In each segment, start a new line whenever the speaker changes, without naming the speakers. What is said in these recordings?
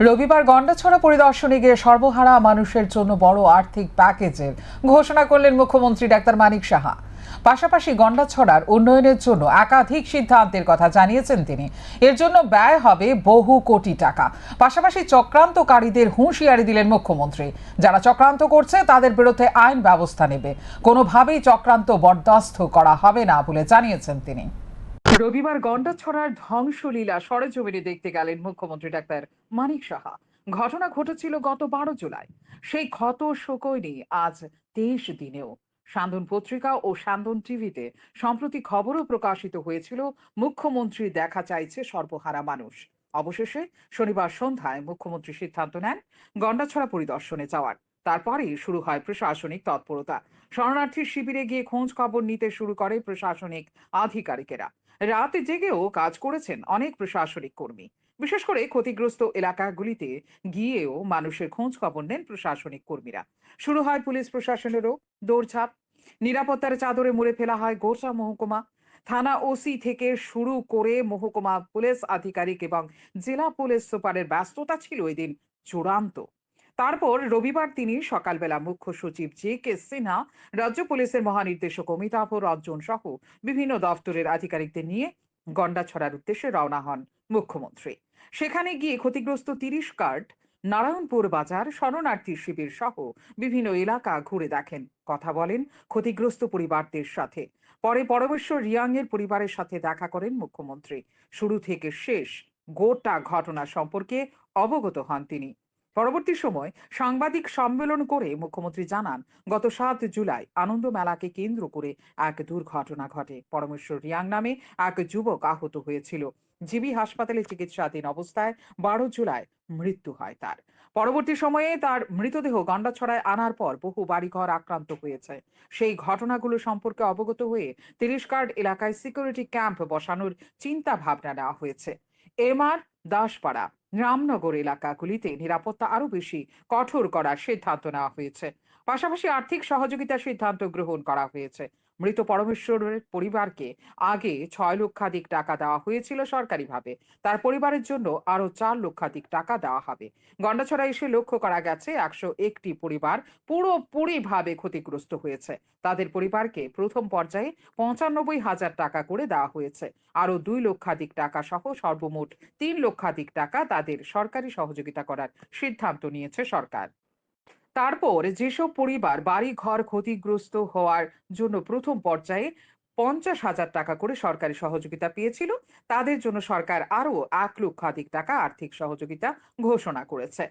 রবিবার গন্ডাছড়া পরিদর্শনে গিয়ে সর্বহারা মানুষের জন্য বড় আর্থিক প্যাকেজের ঘোষণা করলেন মুখ্যমন্ত্রী ডাক্তার মানিক সাহা। পাশাপাশি গন্ডাছড়ার উন্নয়নের জন্য একাধিক সিদ্ধান্তের কথা জানিয়েছেন তিনি। এর জন্য ব্যয় হবে বহু কোটি টাকা। পাশাপাশি চক্রান্তকারীদের হুঁশিয়ারি দিলেন মুখ্যমন্ত্রী। যারা চক্রান্ত করছে, তাদের বিরুদ্ধে আইন ব্যবস্থা নেবে। কোনোভাবেই চক্রান্ত বরদাস্ত করা হবে না বলে জানিয়েছেন তিনি। রবিবার গন্ডাছড়ার ধ্বংসলীলা সরেজমিনে দেখতে গেলেন মুখ্যমন্ত্রী ডাক্তার মানিক সাহা। ঘটনা ঘটেছিল গত বারো জুলাই। সেই ক্ষত শোকয়নি আজ তেইশ দিনেও। সান্দন পত্রিকা ও সান্দন টিভিতে সম্প্রতি খবরও প্রকাশিত হয়েছিল, মুখ্যমন্ত্রী দেখা চাইছে সর্বহারা মানুষ। অবশেষে শনিবার সন্ধ্যায় মুখ্যমন্ত্রী সিদ্ধান্ত নেন গন্ডাছড়া পরিদর্শনে যাওয়ার। তারপরেই শুরু হয় প্রশাসনিক তৎপরতা। শরণার্থী শিবিরে গিয়ে খোঁজ খবর নিতে শুরু করে প্রশাসনিক আধিকারিকেরা। রাতে জেগেও কাজ করেছেন অনেক প্রশাসনিক কর্মী। বিশেষ করে ক্ষতিগ্রস্ত এলাকাগুলিতে গিয়েও মানুষের খোঁজ খবর নেন প্রশাসনিক কর্মীরা। শুরু হয় পুলিশ প্রশাসনেরও দৌড়ঝাঁপ। নিরাপত্তার চাদরে মুড়ে ফেলা হয় গোসা মহকুমা। থানা ওসি থেকে শুরু করে মহকুমা পুলিশ আধিকারিক এবং জেলা পুলিশ সুপারের ব্যস্ততা ছিল এদিন চূড়ান্ত। তারপর রবিবার তিনি সকালবেলা মুখ্য সচিব জে কে সিনহা, রাজ্য পুলিশের মহানির্দেশক অমিতাভ রঞ্জন সহ বিভিন্ন দপ্তরের আধিকারিকদের নিয়ে গন্ডাছড়ার উদ্দেশ্যে রওনা হন মুখ্যমন্ত্রী। সেখানে গিয়ে ক্ষতিগ্রস্ত তিরিশ কার্ড, নারায়ণপুর বাজার শরণার্থী শিবির সহ বিভিন্ন এলাকা ঘুরে দেখেন। কথা বলেন ক্ষতিগ্রস্ত পরিবারদের সাথে। পরে পরমেশ্বর রিয়াং এর পরিবারের সাথে দেখা করেন মুখ্যমন্ত্রী। শুরু থেকে শেষ গোটা ঘটনা সম্পর্কে অবগত হন তিনি। পরবর্তী সময় সাংবাদিক সম্মেলন করে মুখ্যমন্ত্রী জানান, গত সাত জুলাই আনন্দ মেলাকে কেন্দ্র করে এক দুর্ঘটনা ঘটে। পরমেশ্বর রিয়াং নামে এক যুবক আহত হয়েছিল। জিবি হাসপাতালে চিকিৎসাধীন অবস্থায় বারো জুলাই মৃত্যু হয় তার। পরবর্তী সময়ে তার মৃতদেহ গন্ডাছড়ায় আনার পর বহু বাড়িঘর আক্রান্ত হয়েছে। সেই ঘটনাগুলো সম্পর্কে অবগত হয়ে তিরিশ কার্ড এলাকায় সিকিউরিটি ক্যাম্প বসানোর চিন্তা ভাবনা নেওয়া হয়েছে। এম আর দাসপাড়া রামনগর এলাকাগুলিতে নিরাপত্তা আরও বেশি কঠোর করার সিদ্ধান্ত নেওয়া হয়েছে। পাশাপাশি আর্থিক সহযোগিতার সিদ্ধান্ত গ্রহণ করা হয়েছে। মৃত পরমেশ্বরের পরিবারকে আগে ছয় লক্ষাধিক টাকা দেওয়া হয়েছিল সরকারিভাবে। তার পরিবারের জন্য আরও চার লক্ষাধিক টাকা দেওয়া হবে। গন্ডাছড়া এসে লক্ষ্য করা গেছে, একশো একটি পরিবার পুরোপুরিভাবে ক্ষতিগ্রস্ত হয়েছে। তাদের পরিবারকে প্রথম পর্যায়ে পঁচানব্বই হাজার টাকা করে দেওয়া হয়েছে। আরও দুই লক্ষাধিক টাকা সহ সর্বমোট তিন লক্ষাধিক টাকা তাদের সরকারি সহযোগিতা করার সিদ্ধান্ত নিয়েছে সরকার। তারপর যেসব পরিবার বাড়ি ঘর ক্ষতিগ্রস্ত হওয়ার জন্য প্রথম পর্যায়ে পঞ্চাশ হাজার টাকা করে সরকারি সহযোগিতা পেয়েছিল, তাদের জন্য সরকার আরও এক লক্ষাধিক টাকা আর্থিক সহযোগিতা ঘোষণা করেছে।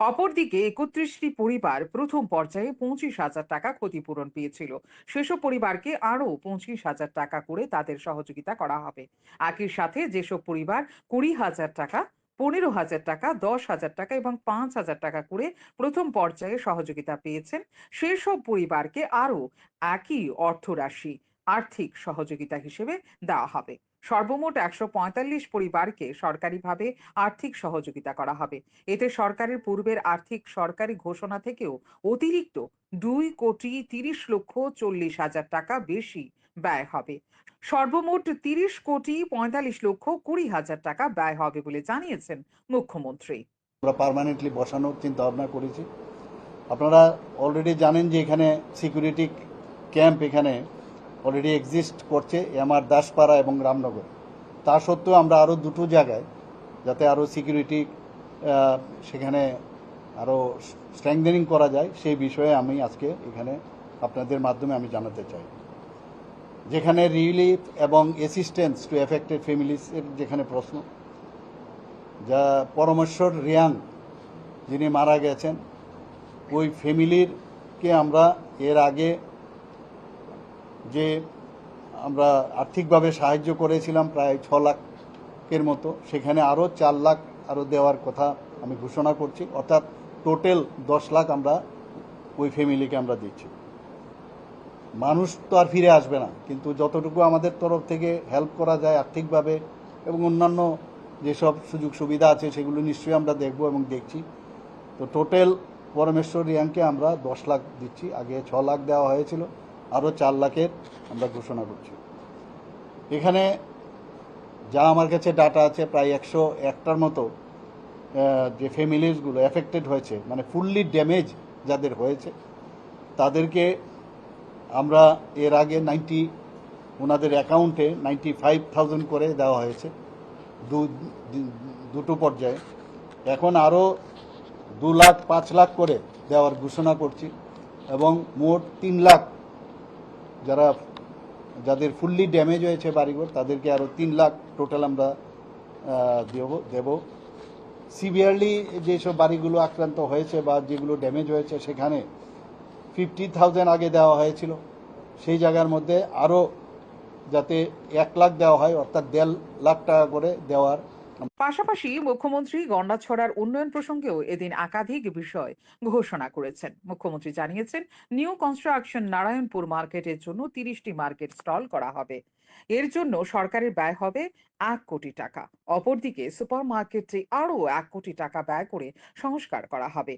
অপরদিকে একত্রিশটি পরিবার প্রথম পর্যায়ে পঁচিশ হাজার টাকা ক্ষতিপূরণ পেয়েছিল। সেসব পরিবারকে আরও পঁচিশ হাজার টাকা করে তাদের সহযোগিতা করা হবে। একই সাথে যেসব পরিবার কুড়ি হাজার টাকা পনেরো হাজার টাকা, দশ হাজার টাকা এবং পাঁচ হাজার টাকা করে প্রথম পর্যায়ে সহযোগিতা পেয়েছেন। সেসব পরিবারকে আরও একই অর্থরাশি আর্থিক সহযোগিতা হিসেবে দেওয়া হবে। সর্বমোট একশো পঁয়তাল্লিশ পরিবারকে সরকারিভাবে আর্থিক সহযোগিতা করা হবে। এতে সরকারের পূর্বের আর্থিক সরকারি ঘোষণা থেকেও অতিরিক্ত দুই কোটি তিরিশ লক্ষ চল্লিশ হাজার টাকা বেশি ব্যয় হবে। সর্বমোট তিরিশ কোটি পঁয়তাল্লিশ লক্ষ কুড়ি হাজার টাকা ব্যয় হবে বলে জানিয়েছেন মুখ্যমন্ত্রী।
আমরা পার্মানেন্টলি বসানোর চিন্তা ভাবনা করেছি। আপনারা অলরেডি জানেন যে এখানে সিকিউরিটি ক্যাম্প এখানে অলরেডি এক্সিস্ট করছে এমআর দাসপাড়া এবং রামনগর। তা সত্ত্বেও আমরা আরও দুটো জায়গায় যাতে আরও সিকিউরিটি সেখানে আরও স্ট্রেংথেনিং করা যায়, সেই বিষয়ে আমি আজকে এখানে আপনাদের মাধ্যমে আমি জানাতে চাই। যেখানে রিলিফ এবং অ্যাসিস্ট্যান্স টু এফেক্টেড ফ্যামিলিসের যেখানে প্রশ্ন, যা পরমেশ্বর রিয়াং যিনি মারা গেছেন, ওই ফ্যামিলিরকে আমরা এর আগে যে আমরা আর্থিকভাবে সাহায্য করেছিলাম প্রায় ছ লাখের মতো। সেখানে আরও চার লাখ আরও দেওয়ার কথা আমি ঘোষণা করছি। অর্থাৎ টোটাল দশ লাখ আমরা ওই ফ্যামিলিকে আমরা দিচ্ছি। মানুষ তো আর ফিরে আসবে না, কিন্তু যতটুকু আমাদের তরফ থেকে হেল্প করা যায় আর্থিকভাবে এবং অন্যান্য যেসব সুযোগ সুবিধা আছে সেগুলো নিশ্চয়ই আমরা দেখব এবং দেখছি। তো টোটাল পরমেশ্বর রিয়াংকে আমরা দশ লাখ দিচ্ছি। আগে ছ লাখ দেওয়া হয়েছিল। আরও চার লাখের আমরা ঘোষণা করছি। এখানে যা আমার কাছে ডাটা আছে প্রায় একশো একটার মতো যে ফ্যামিলিজগুলো এফেক্টেড হয়েছে মানে ফুললি ড্যামেজ যাদের হয়েছে, তাদেরকে আমরা এর আগে নাইনটি ওনাদের অ্যাকাউন্টে নাইনটি ফাইভ থাউজেন্ড করে দেওয়া হয়েছে দুটো পর্যায়ে। এখন আরও দু লাখ, পাঁচ লাখ করে দেওয়ার ঘোষণা করছি এবং মোট তিন লাখ যারা, যাদের ফুললি ড্যামেজ হয়েছে বাড়িঘর, তাদেরকে আরও তিন লাখ টোটাল আমরা দেব দেব। সিভিয়ারলি যেসব বাড়িগুলো আক্রান্ত হয়েছে বা যেগুলো ড্যামেজ হয়েছে, সেখানে ফিফটি থাউজেন্ড আগে দেওয়া হয়েছিল। সেই জায়গার মধ্যে আরও যাতে এক লাখ দেওয়া হয়, অর্থাৎ দেড় লাখ টাকা করে দেওয়ার
পাশাপাশি মুখ্যমন্ত্রী গন্ডাছড়ার উন্নয়ন প্রসঙ্গেও এদিন একাধিক বিষয় ঘোষণা করেছেন। মুখ্যমন্ত্রী জানিয়েছেন, নিউ কনস্ট্রাকশন নারায়ণপুর মার্কেটের জন্য তিরিশটি মার্কেট স্টল করা হবে। এর জন্য সরকারের ব্যয় হবে এক কোটি টাকা। অপরদিকে সুপার মার্কেটে আরও এক কোটি টাকা ব্যয় করে সংস্কার করা হবে।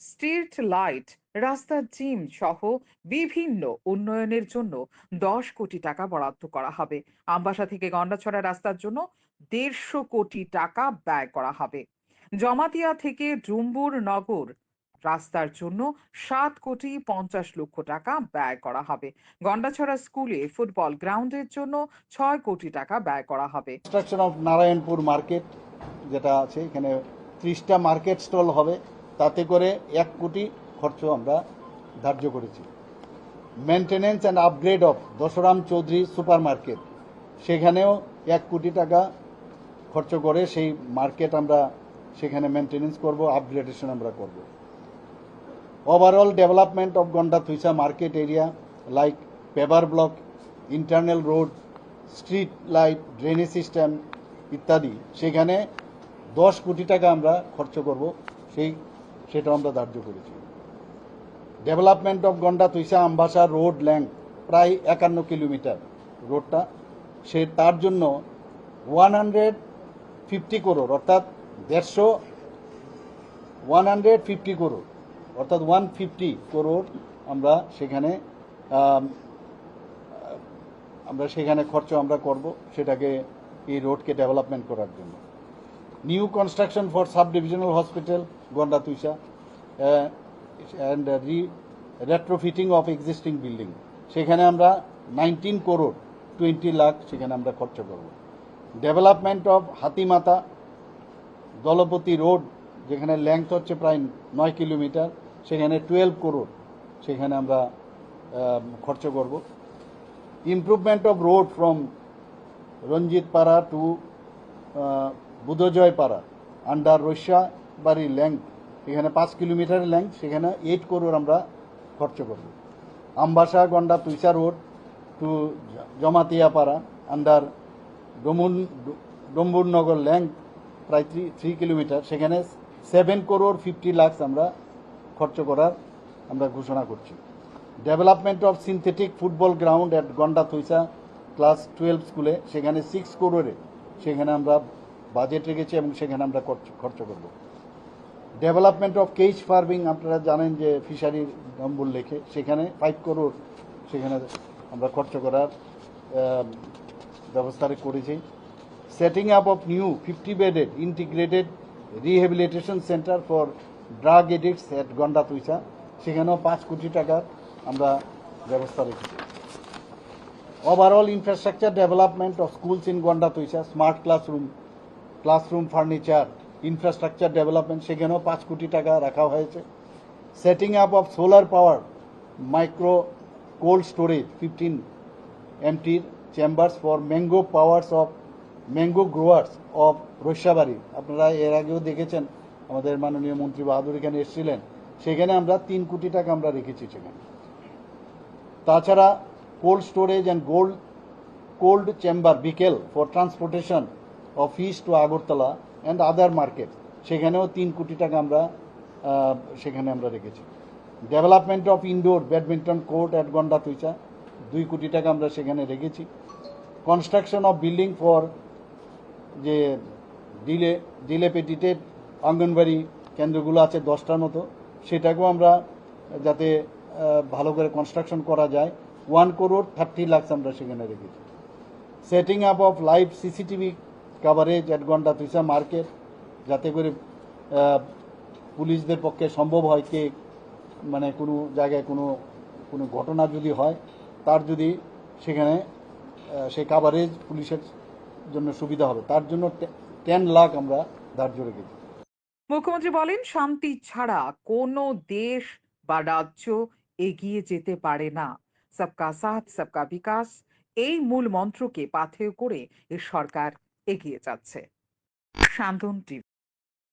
স্ট্রিট লাইট, রাস্তার জিম সহ বিভিন্ন উন্নয়নের জন্য দশ কোটি টাকা বরাদ্দ করা হবে। আমবাসা থেকে গন্ডাছড়া রাস্তার জন্য দেড়শো কোটি টাকা ব্যয় করা হবে। জমাতিয়া থেকে ডুম্বুর নগর রাস্তার জন্য সাত কোটি পঞ্চাশ লক্ষ টাকা ব্যয় করা হবে। গন্ডাছড়া স্কুলে ফুটবল গ্রাউন্ডের জন্য ছয় কোটি টাকা ব্যয় করা হবে।
অফ নারায়ণপুর মার্কেট যেটা আছে, এখানে ত্রিশটা মার্কেট স্টল হবে। তাতে করে এক কোটি খরচ আমরা ধার্য করেছি। Maintenance and upgrade of Dasharam Choudhury super market সেখানেও এক কোটি টাকা খরচ করে সেই মার্কেট আমরা সেখানে মেনটেনেন্স করব আপগ্রেডেশন আমরা করব। Overall development of Ganda Twisa market area like paver block internal road street light drainage system ইত্যাদি, সেখানে দশ কোটি টাকা আমরা খরচ করব, সেই সেটা আমরা ধার্য করেছি। Development of Ganda Twisa Ambassa road length প্রায় একান্ন কিলোমিটার। রোডটা সে তার জন্য ওয়ান হান্ড্রেড ফিফটি করোড় অর্থাৎ দেড়শো ওয়ান হান্ড্রেড ফিফটি করোড় অর্থাৎ ওয়ান ফিফটি করোড় আমরা সেখানে আমরা সেখানে খরচ আমরা করব সেটাকে এই রোডকে ডেভেলপমেন্ট করার জন্য। New construction for sub divisional hospital Ganda Twisa and re, retrofitting of existing building. সেখানে আমরা নাইনটিন করোড় টোয়েন্টি লাখ সেখানে আমরা খরচ করব। ডেভেলপমেন্ট অফ হাতিমাতা দলপতি রোড যেখানে লেংথ হচ্ছে প্রায় নয় কিলোমিটার সেখানে টুয়েলভ করোড় সেখানে আমরা আম, খরচ করব। Improvement of road from Ranjit Para to Budhjoy পাড়া আন্ডার রৈশা বাড়ি লেংথ এখানে পাঁচ কিলোমিটারের লেংথ সেখানে এইট করোড় আমরা খরচ করব। Ambassa Ganda Twisa road to Jamatia Para under ডমুন Dumburnagar length প্রায় থ্রি থ্রি কিলোমিটার সেখানে সেভেন করোড় ফিফটি লাখস আমরা খরচ করার আমরা ঘোষণা করছি। Development of synthetic football ground at Ganda Twisa class twelve স্কুলে সেখানে সিক্স করোড়ে সেখানে আমরা বাজেট রেখেছি এবং সেখানে আমরা খরচ- করব। ডেভেলপমেন্ট অফ কেজ ফার্মিং আপনারা জানেন যে ফিশারির নম্বর লেখে সেখানে ফাইভ করোড় সেখানে আমরা খরচ করার ব্যবস্থা করেছি। Setting up of new fifty bedded integrated rehabilitation centre for drug addicts at Ganda Twisa সেখানেও পাঁচ কোটি টাকার আমরা ব্যবস্থা রেখেছি। Overall infrastructure development of schools in Ganda Twisa smart classroom classroom furniture infrastructure development সেখানেও পাঁচ কোটি টাকা রাখা হয়েছে। Setting up of solar power micro cold storage fifteen এমটির chambers for mango powers of mango growers of Raishabari আপনারা এর আগেও দেখেছেন, আমাদের মাননীয় মন্ত্রী বাহাদুর এখানে এসেছিলেন। সেখানে আমরা তিন কোটি টাকা আমরা রেখেছি সেখানে। তাছাড়া cold storage and gold cold chamber vehicle for transportation of fish to Agartala and other market সেখানেও তিন কোটি টাকা আমরা সেখানে আমরা রেখেছি। Development of indoor badminton court at Ganda Twisa দুই কোটি টাকা আমরা সেখানে রেখেছি। কনস্ট্রাকশন অফ বিল্ডিং ফর যে ডিলে ডিলেপেটিটেড অঙ্গনবাড়ি কেন্দ্রগুলো আছে দশটার মতো, সেটাকেও আমরা যাতে ভালো করে কনস্ট্রাকশন করা যায়। ওয়ান করোড় থার্টি লাখস আমরা সেখানে রেখেছি। Setting up of live CCTV coverage at Ganda Twisa market যাতে করে পুলিশদের পক্ষে সম্ভব হয় কে মানে কোনো জায়গায় কোনো কোনো ঘটনা যদি হয়, তার যদি সেখানে সেই কাভারেজ পুলিশের জন্য সুবিধা হবে। তার জন্য টেন লাখ আমরা ধার্য রেখেছি।
মুখ্যমন্ত্রী বলেন, শান্তি ছাড়া কোনো দেশ বা রাজ্য এগিয়ে যেতে পারে না। সবকা সাথ, সবকা বিকাশ, এই মূল মন্ত্রকে পাথেয় করে এর সরকার এগিয়ে যাচ্ছে। শান্তন টিভি।